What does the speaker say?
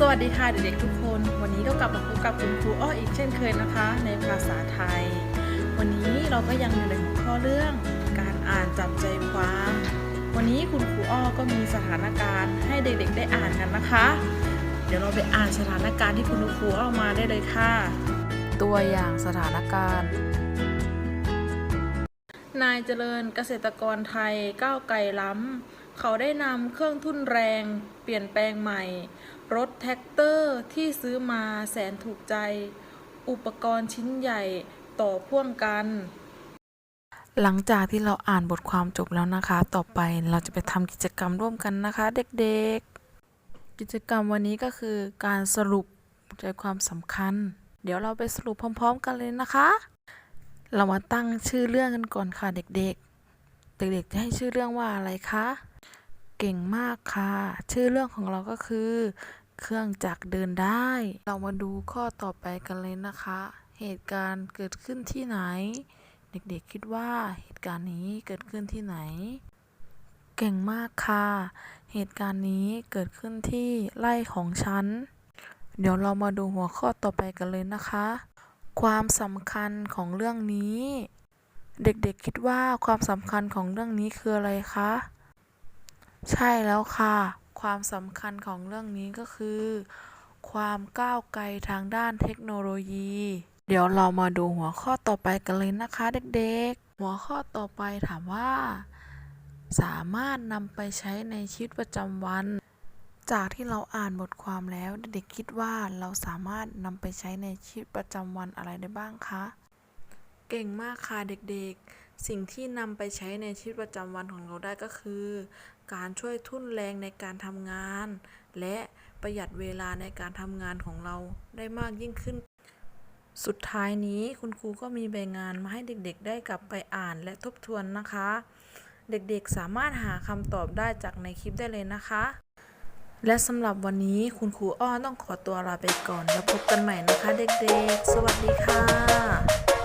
สวัสดีค่ะเด็กๆทุกคน วันนี้ก็กลับมาพบกับคุณครูอ้ออีกเช่นเคยนะคะ ในภาษาไทย วันนี้เราก็ยังอยู่ในหัวข้อเรื่อง การอ่านจับใจความ วันนี้คุณครูอ้อก็มีสถานการณ์ให้เด็กๆได้อ่านกันนะคะ เดี๋ยวเราไปอ่านสถานการณ์ที่คุณครูอ้อมาได้เลยค่ะ ตัวอย่างสถานการณ์ นายเจริญเกษตรกรไทยก้าวไกลล้ำเขาได้นำเครื่องทุ่นแรง เปลี่ยนแปลงใหม่ รถแท็กเตอร์ที่ซื้อมาแสนถูกใจ อุปกรณ์ชิ้นใหญ่ต่อพ่วงกัน หลังจากที่เราอ่านบทความจบแล้วนะคะ ต่อไปเราจะไปทำกิจกรรมร่วมกันนะคะ เด็กๆ กิจกรรมวันนี้ก็คือการสรุปใจความสำคัญ เดี๋ยวเราไปสรุปพร้อม ๆ กันเลยนะคะ เรามาตั้งชื่อเรื่องกันก่อนค่ะเด็กๆ เด็กๆจะให้ชื่อเรื่องว่าอะไรคะ เก่งมากค่ะ ชื่อเรื่องของเราก็คือ เครื่องจักรเดินได้ เรามาดูข้อต่อไปกันเลยนะคะ เหตุการณ์เกิดขึ้นที่ไหน เด็กๆคิดว่าเหตุการณ์นี้เกิดขึ้นที่ไหน เก่งมากค่ะ เหตุการณ์นี้เกิดขึ้นที่ไร่ของฉัน เดี๋ยวเรามาดูหัวข้อต่อไปกันเลยนะคะ ความสำคัญของเรื่องนี้ เด็กๆคิดว่าความสำคัญของเรื่องนี้คืออะไรคะ ใช่แล้วค่ะ ความสำคัญของเรื่องนี้ก็คือ ความก้าวไกลทางด้านเทคโนโลยี เดี๋ยวเรามาดูหัวข้อต่อไปกันเลยนะคะ เด็กๆ หัวข้อต่อไปถามว่า สามารถนำไปใช้ในชีวิตประจำวัน จากที่เราอ่านบทความแล้วเด็กๆคิดว่าเราสามารถนำไปใช้ในชีวิตประจำวันอะไรได้บ้างคะ เก่งมากค่ะเด็กๆ สิ่งที่นำไปใช้ในชีวิตประจำวันของเราได้ก็คือ การช่วยทุ่นแรงในการทำงาน และประหยัดเวลาในการทำงานของเราได้มากยิ่งขึ้น สุดท้ายนี้คุณครูก็มีใบงานมาให้เด็กๆ ได้กลับไปอ่านและทบทวนนะคะ เด็กๆสามารถหาคำตอบได้จากในคลิปได้เลยนะคะ และสำหรับวันนี้คุณครูอ้อต้องขอตัวลาไปก่อนแล้วพบกันใหม่นะคะ เด็กๆ สวัสดีค่ะ